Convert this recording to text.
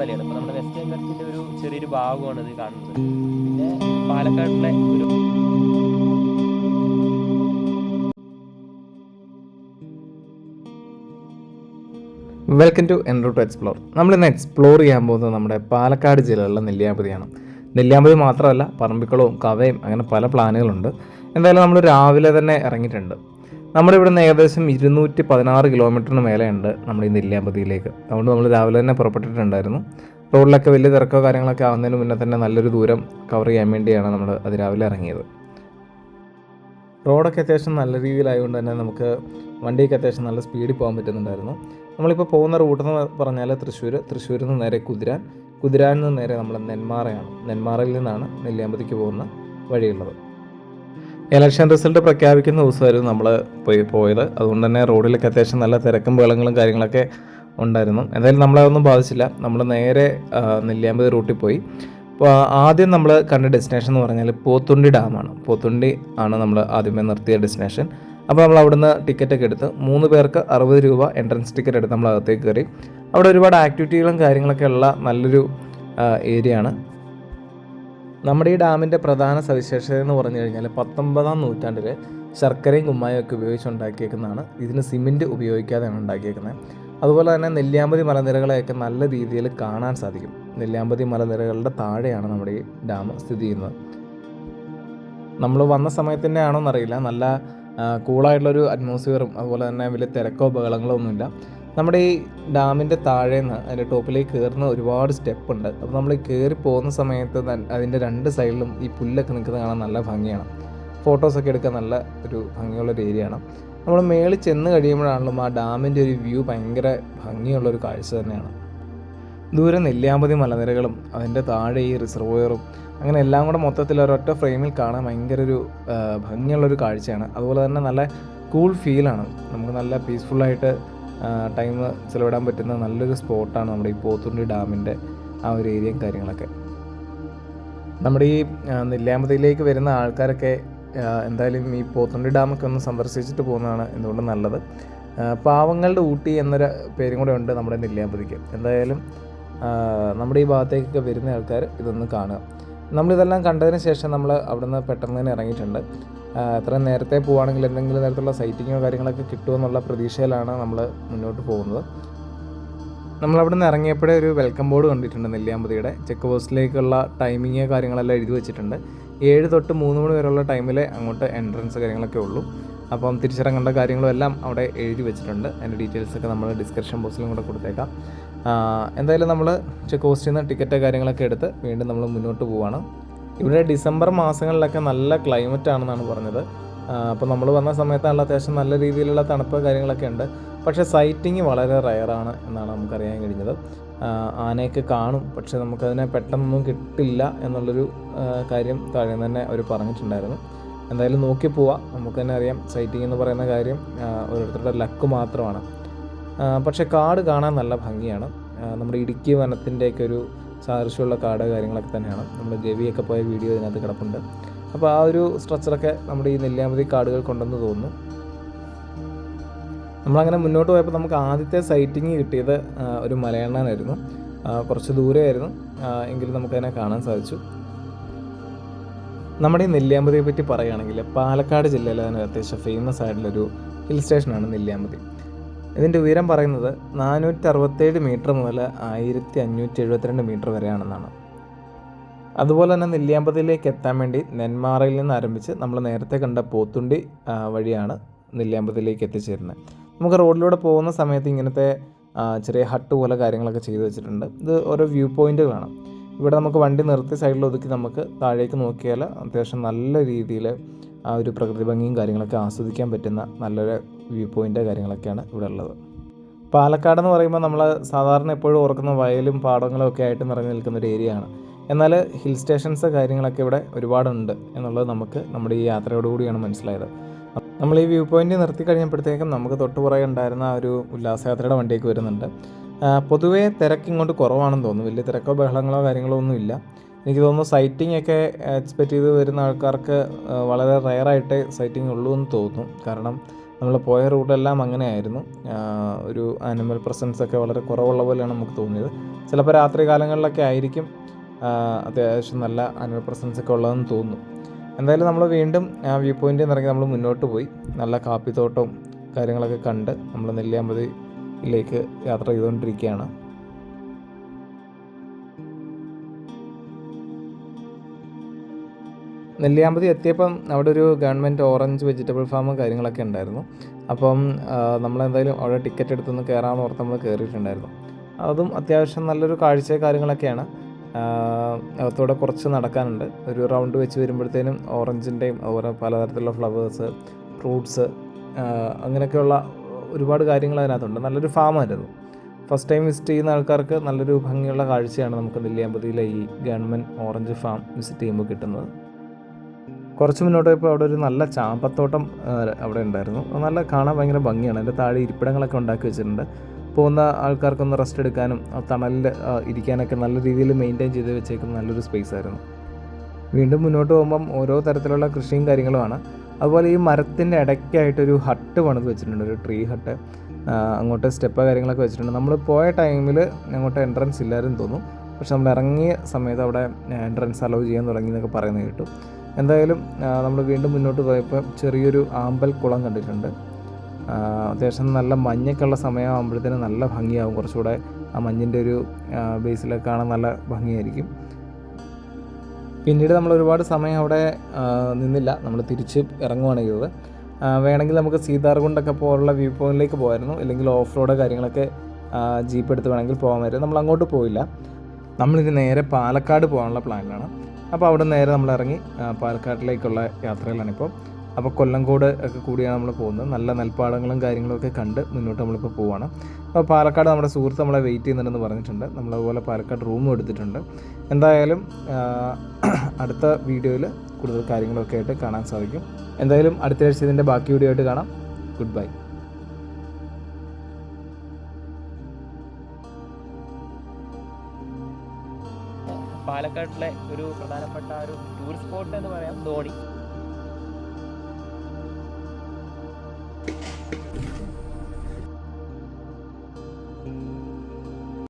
മലയാണ് അപ്പോൾ നമ്മുടെ വെസ്റ്റ് ബംഗാളത്തിന്റെ ഒരു ചെറിയൊരു ഭാഗമാണ് ഇത് കാണുന്നത്. പിന്നെ പാലക്കാടിലെ ഒരു വെൽക്കം ടു എൻറോ ടു എക്സ്പ്ലോർ നമ്മളിന്ന് എക്സ്പ്ലോർ ചെയ്യാൻ പോകുന്നത് നമ്മുടെ പാലക്കാട് ജില്ലയിലുള്ള നെല്ലിയാമ്പതിയാണ്. നെല്ലിയാമ്പതി മാത്രമല്ല പറമ്പിക്കുളവും കവയും അങ്ങനെ പല പ്ലാനുകളുണ്ട് എന്തായാലും നമ്മൾ രാവിലെ തന്നെ ഇറങ്ങിയിട്ടുണ്ട്. നമ്മുടെ ഇവിടെ നിന്ന് ഏകദേശം ഇരുന്നൂറ്റി പതിനാറ് കിലോമീറ്ററിന് മേലെയുണ്ട് നമ്മുടെ ഈ നെല്ലിയാമ്പതിയിലേക്ക്. അതുകൊണ്ട് നമ്മൾ രാവിലെ തന്നെ പുറപ്പെട്ടിട്ടുണ്ടായിരുന്നു. റോഡിലൊക്കെ വലിയ തിരക്കോ കാര്യങ്ങളൊക്കെ ആവുന്നതിന് മുന്നേ തന്നെ നല്ലൊരു ദൂരം കവർ ചെയ്യാൻ വേണ്ടിയാണ് നമ്മൾ അതിരാവിലെ ഇറങ്ങിയത്. റോഡൊക്കെ അത്യാവശ്യം നല്ല രീതിയിലായതുകൊണ്ട് തന്നെ നമുക്ക് വണ്ടിയൊക്കെ അത്യാവശ്യം നല്ല സ്പീഡിൽ പോകാൻ പറ്റുന്നുണ്ടായിരുന്നു. നമ്മളിപ്പോൾ പോകുന്ന റൂട്ട് എന്ന് പറഞ്ഞാൽ തൃശ്ശൂർ തൃശ്ശൂരിൽ നിന്ന് നേരെ കുതിരാൻ. കുതിരാനിൽ നിന്ന് നേരെ നമ്മൾ നെന്മാറയാണ്. നെന്മാറയിൽ നിന്നാണ് നെല്ലിയാമ്പതിക്ക് പോകുന്ന വഴിയുള്ളത്. ഇലക്ഷൻ റിസൾട്ട് പ്രഖ്യാപിക്കുന്ന ദിവസമായിരുന്നു നമ്മൾ പോയി പോയത്. അതുകൊണ്ട് തന്നെ റോഡിലൊക്കെ അത്യാവശ്യം നല്ല തിരക്കും ബഹളങ്ങളും കാര്യങ്ങളൊക്കെ ഉണ്ടായിരുന്നു. എന്തായാലും നമ്മളെ ഒന്നും ബാധിച്ചില്ല. നമ്മൾ നേരെ നെല്ലിയാമ്പതി റൂട്ടിൽ പോയി. അപ്പോൾ ആദ്യം നമ്മൾ കണ്ട ഡെസ്റ്റിനേഷൻ എന്ന് പറഞ്ഞാൽ പോത്തുണ്ടി ഡാമാണ് പോത്തുണ്ടി ആണ് നമ്മൾ ആദ്യമേ നിർത്തിയ ഡെസ്റ്റിനേഷൻ അപ്പോൾ നമ്മൾ അവിടുന്ന് ടിക്കറ്റൊക്കെ എടുത്ത് മൂന്ന് പേർക്ക് അറുപത് രൂപ എൻട്രൻസ് ടിക്കറ്റ് എടുത്ത് നമ്മൾ അകത്തേക്ക് കയറി. അവിടെ ഒരുപാട് ആക്ടിവിറ്റികളും കാര്യങ്ങളൊക്കെ ഉള്ള നല്ലൊരു ഏരിയയാണ് നമ്മുടെ ഈ ഡാമിന്റെ പ്രധാന സവിശേഷത എന്ന് പറഞ്ഞു കഴിഞ്ഞാൽ പത്തൊമ്പതാം നൂറ്റാണ്ടിൽ ശർക്കരയും കുമ്മായും ഒക്കെ ഉപയോഗിച്ചുണ്ടാക്കിയേക്കുന്നതാണ് ഇതിന് സിമെന്റ് ഉപയോഗിക്കാതെയാണ് ഉണ്ടാക്കിയേക്കുന്നത്. അതുപോലെ തന്നെ നെല്ലിയാമ്പതി മലനിരകളെയൊക്കെ നല്ല രീതിയിൽ കാണാൻ സാധിക്കും. നെല്ലിയാമ്പതി മലനിരകളുടെ താഴെയാണ് നമ്മുടെ ഈ ഡാം സ്ഥിതി ചെയ്യുന്നത്. നമ്മൾ വന്ന സമയത്തിന്റെ ആണോ എന്നറിയില്ല. നല്ല കൂളായിട്ടുള്ളൊരു അറ്റ്മോസ്ഫിയറും അതുപോലെ തന്നെ വലിയ തിരക്കോ ബഹളങ്ങളോ ഒന്നുമില്ല. നമ്മുടെ ഈ ഡാമിന്റെ താഴെ നിന്ന് അതിന്റെ ടോപ്പിലേക്ക് കയറുന്ന ഒരുപാട് സ്റ്റെപ്പ് ഉണ്ട് അപ്പോൾ നമ്മൾ കയറി പോകുന്ന സമയത്ത് അതിന്റെ രണ്ട് സൈഡിലും ഈ പുല്ലൊക്കെ നിൽക്കുന്നത് കാണാൻ നല്ല ഭംഗിയാണ്. ഫോട്ടോസൊക്കെ എടുക്കാൻ നല്ല ഒരു ഭംഗിയുള്ളൊരു ഏരിയ ആണ് നമ്മൾ മേളിൽ ചെന്ന് കഴിയുമ്പോഴാണല്ലോ ആ ഡാമിന്റെ ഒരു വ്യൂ ഭയങ്കര ഭംഗിയുള്ളൊരു കാഴ്ച തന്നെയാണ്. ദൂരെ നെല്ലിയാമ്പതി മലനിരകളും അതിന്റെ താഴെ ഈ റിസർവോയറും അങ്ങനെ എല്ലാം കൂടെ മൊത്തത്തിൽ ഒരൊറ്റ ഫ്രെയിമിൽ കാണാൻ ഭയങ്കര ഒരു ഭംഗിയുള്ളൊരു കാഴ്ചയാണ്. അതുപോലെ തന്നെ നല്ല കൂൾ ഫീലാണ്. നമുക്ക് നല്ല പീസ്ഫുള്ളായിട്ട് ടൈം ചിലവിടാൻ പറ്റുന്ന നല്ലൊരു സ്പോട്ടാണ് നമ്മുടെ ഈ പോത്തുണ്ടി ഡാമിന്റെ ആ ഒരു ഏരിയയും കാര്യങ്ങളൊക്കെ. നമ്മുടെ ഈ നെല്ലിയാമ്പതിയിലേക്ക് വരുന്ന ആൾക്കാരൊക്കെ എന്തായാലും ഈ പോത്തുണ്ടി ഡാമൊക്കെ ഒന്ന് സന്ദർശിച്ചിട്ട് പോകുന്നതാണ് എന്തുകൊണ്ട് നല്ലത്. പാവങ്ങളുടെ ഊട്ടി എന്നൊരു പേരും കൂടെ ഉണ്ട് നമ്മുടെ നെല്ലിയാമ്പതിക്ക്. എന്തായാലും നമ്മുടെ ഈ ഭാഗത്തേക്കൊക്കെ വരുന്ന ആൾക്കാർ ഇതൊന്ന് കാണുക. നമ്മളിതെല്ലാം കണ്ടതിന് ശേഷം നമ്മൾ അവിടുന്ന് പെട്ടെന്ന് തന്നെ ഇറങ്ങിയിട്ടുണ്ട്. എത്രയും നേരത്തെ പോവുകയാണെങ്കിൽ എന്തെങ്കിലും തരത്തിലുള്ള സൈറ്റിങ്ങോ കാര്യങ്ങളൊക്കെ കിട്ടുമെന്നുള്ള പ്രതീക്ഷയിലാണ് നമ്മൾ മുന്നോട്ട് പോകുന്നത്. നമ്മൾ അവിടെ നിന്ന് ഇറങ്ങിയപ്പോഴേ ഒരു വെൽക്കം ബോർഡ് കണ്ടിട്ടുണ്ട് നെല്ലിയാമ്പതിയുടെ. ചെക്ക് പോസ്റ്റിലേക്കുള്ള ടൈമിങ് കാര്യങ്ങളെല്ലാം എഴുതി വെച്ചിട്ടുണ്ട്. ഏഴ് തൊട്ട് മൂന്ന് മണി വരെയുള്ള ടൈമിൽ അങ്ങോട്ട് എൻട്രൻസ് കാര്യങ്ങളൊക്കെ ഉള്ളൂ. അപ്പം തിരിച്ചിറങ്ങേണ്ട കാര്യങ്ങളും എല്ലാം അവിടെ എഴുതി വെച്ചിട്ടുണ്ട്. അതിന്റെ ഡീറ്റെയിൽസ് ഒക്കെ നമ്മൾ ഡിസ്ക്രിപ്ഷൻ ബോക്സിലും കൂടെ കൊടുത്തേക്കാം. എന്തായാലും നമ്മൾ ചെക്ക് പോസ്റ്റിൽ നിന്ന് ടിക്കറ്റ് കാര്യങ്ങളൊക്കെ എടുത്ത് വീണ്ടും നമ്മൾ മുന്നോട്ട് പോവാണ്. ഇവിടെ ഡിസംബർ മാസങ്ങളിലൊക്കെ നല്ല ക്ലൈമറ്റ് ആണെന്നാണ് പറഞ്ഞത് അപ്പോൾ നമ്മൾ വന്ന സമയത്താണല്ലോ അത്യാവശ്യം നല്ല രീതിയിലുള്ള തണുപ്പ് കാര്യങ്ങളൊക്കെ ഉണ്ട്. പക്ഷേ സൈറ്റിങ് വളരെ റയറാണ് എന്നാണ് നമുക്കറിയാൻ കഴിഞ്ഞത്. ആനയൊക്കെ കാണും. പക്ഷേ നമുക്കതിനെ പെട്ടെന്നൊന്നും കിട്ടില്ല എന്നുള്ളൊരു കാര്യം താഴെ തന്നെ അവർ പറഞ്ഞിട്ടുണ്ടായിരുന്നു. എന്തായാലും നോക്കി പോവാം. നമുക്ക് തന്നെ അറിയാം. സൈറ്റിംഗ് എന്ന് പറയുന്ന കാര്യം ഓരോരുത്തരുടെ ലക്ക് മാത്രമാണ്. പക്ഷേ കാട് കാണാൻ നല്ല ഭംഗിയാണ്. നമ്മുടെ ഇടുക്കി വനത്തിന്റെയൊക്കെ ഒരു സാദൃശ്യമുള്ള കാട് കാര്യങ്ങളൊക്കെ തന്നെയാണ്. നമ്മൾ ഗവിയൊക്കെ പോയ വീഡിയോ ഇതിനകത്ത് കിടപ്പുണ്ട്. അപ്പോൾ ആ ഒരു സ്ട്രക്ചറൊക്കെ നമ്മുടെ ഈ നെല്ലിയാമ്പതി കാടുകൾ കൊണ്ടെന്ന് തോന്നുന്നു. നമ്മളങ്ങനെ മുന്നോട്ട് പോയപ്പോൾ നമുക്ക് ആദ്യത്തെ സൈറ്റിങ് കിട്ടിയത് ഒരു മലയണ്ണനായിരുന്നു. കുറച്ച് ദൂരെയായിരുന്നു. എങ്കിലും നമുക്കതിനെ കാണാൻ സാധിച്ചു. നമ്മുടെ ഈ നെല്ലിയാമ്പതിയെ പറ്റി പറയുകയാണെങ്കിൽ പാലക്കാട് ജില്ലയിലെ തന്നെ അത്യാവശ്യം ഫേമസ് ആയിട്ടുള്ളൊരു ഹിൽ സ്റ്റേഷനാണ് നെല്ലിയാമ്പതി. ഇതിന്റെ ഉയരം പറയുന്നത് നാനൂറ്റി അറുപത്തേഴ് മീറ്റർ മുതൽ ആയിരത്തി അഞ്ഞൂറ്റി എഴുപത്തിരണ്ട് മീറ്റർ വരെയാണെന്നാണ്. അതുപോലെ തന്നെ നെല്ലിയാമ്പതിയിലേക്ക് എത്താൻ വേണ്ടി നെന്മാറയിൽ നിന്ന് ആരംഭിച്ച് നമ്മൾ നേരത്തെ കണ്ട പോത്തുണ്ടി വഴിയാണ് നെല്ലിയാമ്പതിയിലേക്ക് എത്തിച്ചേരുന്നത്. നമുക്ക് റോഡിലൂടെ പോകുന്ന സമയത്ത് ഇങ്ങനത്തെ ചെറിയ ഹട്ട് പോലെ കാര്യങ്ങളൊക്കെ ചെയ്തു വെച്ചിട്ടുണ്ട്. ഇത് ഓരോ വ്യൂ പോയിന്റുകളാണ്. ഇവിടെ നമുക്ക് വണ്ടി നിർത്തി സൈഡിൽ ഒതുക്കി നമുക്ക് താഴേക്ക് നോക്കിയാൽ അത്യാവശ്യം നല്ല രീതിയിൽ ആ ഒരു പ്രകൃതി ഭംഗിയും കാര്യങ്ങളൊക്കെ ആസ്വദിക്കാൻ പറ്റുന്ന നല്ലൊരു വ്യൂ പോയിന്റ് കാര്യങ്ങളൊക്കെയാണ് ഇവിടെ ഉള്ളത്. പാലക്കാട് എന്ന് പറയുമ്പോൾ നമ്മൾ സാധാരണ എപ്പോഴും ഓർക്കുന്ന വയലും പാടങ്ങളും ഒക്കെ ആയിട്ട് നിറഞ്ഞു നിൽക്കുന്ന ഒരു ഏരിയ ആണ്. എന്നാൽ ഹിൽ സ്റ്റേഷൻസ് കാര്യങ്ങളൊക്കെ ഇവിടെ ഒരുപാടുണ്ട് എന്നുള്ളത് നമുക്ക് നമ്മുടെ ഈ യാത്രയോടുകൂടിയാണ് മനസ്സിലായത്. നമ്മൾ ഈ വ്യൂ പോയിന്റ് നിർത്തി കഴിഞ്ഞപ്പോഴത്തേക്കും നമുക്ക് തൊട്ടുപുറകെ ഉണ്ടായിരുന്ന ഒരു ഉല്ലാസയാത്രയുടെ വണ്ടിയൊക്കെ വരുന്നുണ്ട്. പൊതുവേ തിരക്ക് ഇങ്ങോട്ട് കുറവാണെന്ന് തോന്നുന്നു. വലിയ തിരക്കോ ബഹളങ്ങളോ കാര്യങ്ങളോ ഒന്നും ഇല്ല. എനിക്ക് തോന്നുന്നു സൈറ്റിംഗ് ഒക്കെ എക്സ്പെക്റ്റ് ചെയ്ത് വരുന്ന ആൾക്കാർക്ക് വളരെ റയറായിട്ടേ സൈറ്റിംഗ് ഉള്ളൂ എന്ന് തോന്നുന്നു. കാരണം നമ്മൾ പോയ റൂട്ടെല്ലാം അങ്ങനെ ആയിരുന്നു ഒരു ആനിമൽ പ്രസൻസ് ഒക്കെ വളരെ കുറവുള്ള പോലെയാണ് നമുക്ക് തോന്നിയത്. ചിലപ്പോൾ രാത്രി കാലങ്ങളിലൊക്കെ ആയിരിക്കും അത്യാവശ്യം നല്ല ആനിമൽ പ്രസൻസ് ഒക്കെ ഉള്ളതെന്ന് തോന്നുന്നു. എന്തായാലും നമ്മൾ വീണ്ടും ആ വ്യൂ പോയിന്റിൽ നിന്ന് ഇറങ്ങി നമ്മൾ മുന്നോട്ട് പോയി. നല്ല കാപ്പിത്തോട്ടവും കാര്യങ്ങളൊക്കെ കണ്ട് നമ്മൾ നെല്ലിയാമ്പതിയിലേക്ക് യാത്ര ചെയ്തുകൊണ്ടിരിക്കുകയാണ്. നെല്ലിയാമ്പതി എത്തിയപ്പം അവിടെ ഒരു ഗവൺമെന്റ് ഓറഞ്ച് വെജിറ്റബിൾ ഫാമും കാര്യങ്ങളൊക്കെ ഉണ്ടായിരുന്നു. അപ്പം നമ്മളെന്തായാലും അവിടെ ടിക്കറ്റ് എടുത്തൊന്ന് കയറാമെന്ന് ഓർത്ത് നമ്മൾ കയറിയിട്ടുണ്ടായിരുന്നു അതും അത്യാവശ്യം നല്ലൊരു കാഴ്ച കാര്യങ്ങളൊക്കെയാണ്. അകത്തൂടെ കുറച്ച് നടക്കാനുണ്ട്. ഒരു റൗണ്ട് വെച്ച് വരുമ്പോഴത്തേനും ഓറഞ്ചിന്റെയും അതുപോലെ പലതരത്തിലുള്ള ഫ്ലവേഴ്സ് ഫ്രൂട്ട്സ് അങ്ങനെയൊക്കെയുള്ള ഒരുപാട് കാര്യങ്ങൾ അതിനകത്തുണ്ട്. നല്ലൊരു ഫാമായിരുന്നു. ഫസ്റ്റ് ടൈം വിസിറ്റ് ചെയ്യുന്ന ആൾക്കാർക്ക് നല്ലൊരു ഭംഗിയുള്ള കാഴ്ചയാണ് നമുക്ക് നെല്ലിയാമ്പതിയിലെ ഈ ഗവൺമെന്റ് ഓറഞ്ച് ഫാം വിസിറ്റ് ചെയ്യുമ്പോൾ കിട്ടുന്നത്. കുറച്ച് മുന്നോട്ട് പോയപ്പോൾ അവിടെ ഒരു നല്ല ചാമ്പത്തോട്ടം അവിടെ ഉണ്ടായിരുന്നു. നല്ല കാണാൻ ഭയങ്കര ഭംഗിയാണ്. അതിന്റെ താഴെ ഇരിപ്പിടങ്ങളൊക്കെ ഉണ്ടാക്കി വെച്ചിട്ടുണ്ട്. പോകുന്ന ആൾക്കാർക്കൊന്ന് റെസ്റ്റ് എടുക്കാനും തണലിൽ ഇരിക്കാനൊക്കെ നല്ല രീതിയിൽ മെയിന്റെയിൻ ചെയ്ത് വെച്ചേക്കുന്ന നല്ലൊരു സ്പേസ് ആയിരുന്നു. വീണ്ടും മുന്നോട്ട് പോകുമ്പം ഓരോ തരത്തിലുള്ള കൃഷിയും കാര്യങ്ങളുമാണ്. അതുപോലെ ഈ മരത്തിന്റെ ഇടയ്ക്കായിട്ടൊരു ഹട്ട് പണിത് വെച്ചിട്ടുണ്ട്. ഒരു ട്രീ ഹട്ട് അങ്ങോട്ട് സ്റ്റെപ്പ് കാര്യങ്ങളൊക്കെ വെച്ചിട്ടുണ്ട്. നമ്മൾ പോയ ടൈമിൽ അങ്ങോട്ട് എൻട്രൻസ് ഇല്ലായിരുന്നു തോന്നുന്നു. പക്ഷെ നമ്മൾ ഇറങ്ങിയ സമയത്ത് അവിടെ എൻട്രൻസ് അലോ ചെയ്യാൻ തുടങ്ങി എന്നൊക്കെ പറയുന്നത് കേട്ടു. എന്തായാലും നമ്മൾ വീണ്ടും മുന്നോട്ട് പോയപ്പോൾ ചെറിയൊരു ആമ്പൽ കുളം കണ്ടിട്ടുണ്ട്. അത്യാവശ്യം നല്ല മഞ്ഞൊക്കെ ഉള്ള സമയമാകുമ്പോഴത്തേനും നല്ല ഭംഗിയാവും. കുറച്ചുകൂടെ ആ മഞ്ഞിന്റെ ഒരു ബേസിലൊക്കെ കാണാൻ നല്ല ഭംഗിയായിരിക്കും. പിന്നീട് നമ്മൾ ഒരുപാട് സമയം അവിടെ നിന്നില്ല. നമ്മൾ തിരിച്ച് ഇറങ്ങുവാണ് ചെയ്തത് വേണമെങ്കിൽ നമുക്ക് സീതാർകുണ്ടൊക്കെ പോലുള്ള വ്യൂ പോയിന്റിലേക്ക് പോകായിരുന്നു. അല്ലെങ്കിൽ ഓഫ് റോഡ് കാര്യങ്ങളൊക്കെ ജീപ്പ് എടുത്ത് വേണമെങ്കിൽ പോകാമായിരുന്നു. നമ്മൾ അങ്ങോട്ട് പോയില്ല. നമ്മളിത് നേരെ പാലക്കാട് പോകാനുള്ള പ്ലാനിലാണ്. അപ്പോൾ അവിടെ നേരെ നമ്മൾ ഇറങ്ങി പാലക്കാട്ടിലേക്കുള്ള യാത്രയിലാണ് യാത്രയിലാണിപ്പോൾ അപ്പോൾ കൊല്ലംകോട് ഒക്കെ കൂടിയാണ് നമ്മൾ പോകുന്നത്. നല്ല നെൽപ്പാടങ്ങളും കാര്യങ്ങളും ഒക്കെ കണ്ട് മുന്നോട്ട് നമ്മളിപ്പോൾ പോവാണ്. അപ്പോൾ പാലക്കാട് നമ്മുടെ സുഹൃത്ത് നമ്മളെ വെയിറ്റ് ചെയ്യുന്നുണ്ടെന്ന് പറഞ്ഞിട്ടുണ്ട്. നമ്മളതുപോലെ പാലക്കാട് റൂമും എടുത്തിട്ടുണ്ട്. എന്തായാലും അടുത്ത വീഡിയോയിൽ കൂടുതൽ കാര്യങ്ങളൊക്കെ ആയിട്ട് കാണാൻ സാധിക്കും. എന്തായാലും അടുത്ത ആഴ്ച ഇതിന്റെ ബാക്കി വീഡിയോ ആയിട്ട് കാണാം. ഗുഡ് ബൈ പാലക്കാട്ടിലെ ഒരു പ്രധാനപ്പെട്ട ഒരു ടൂറിസ്റ്റ് സ്പോട്ട് എന്ന് പറയാം ധോണി.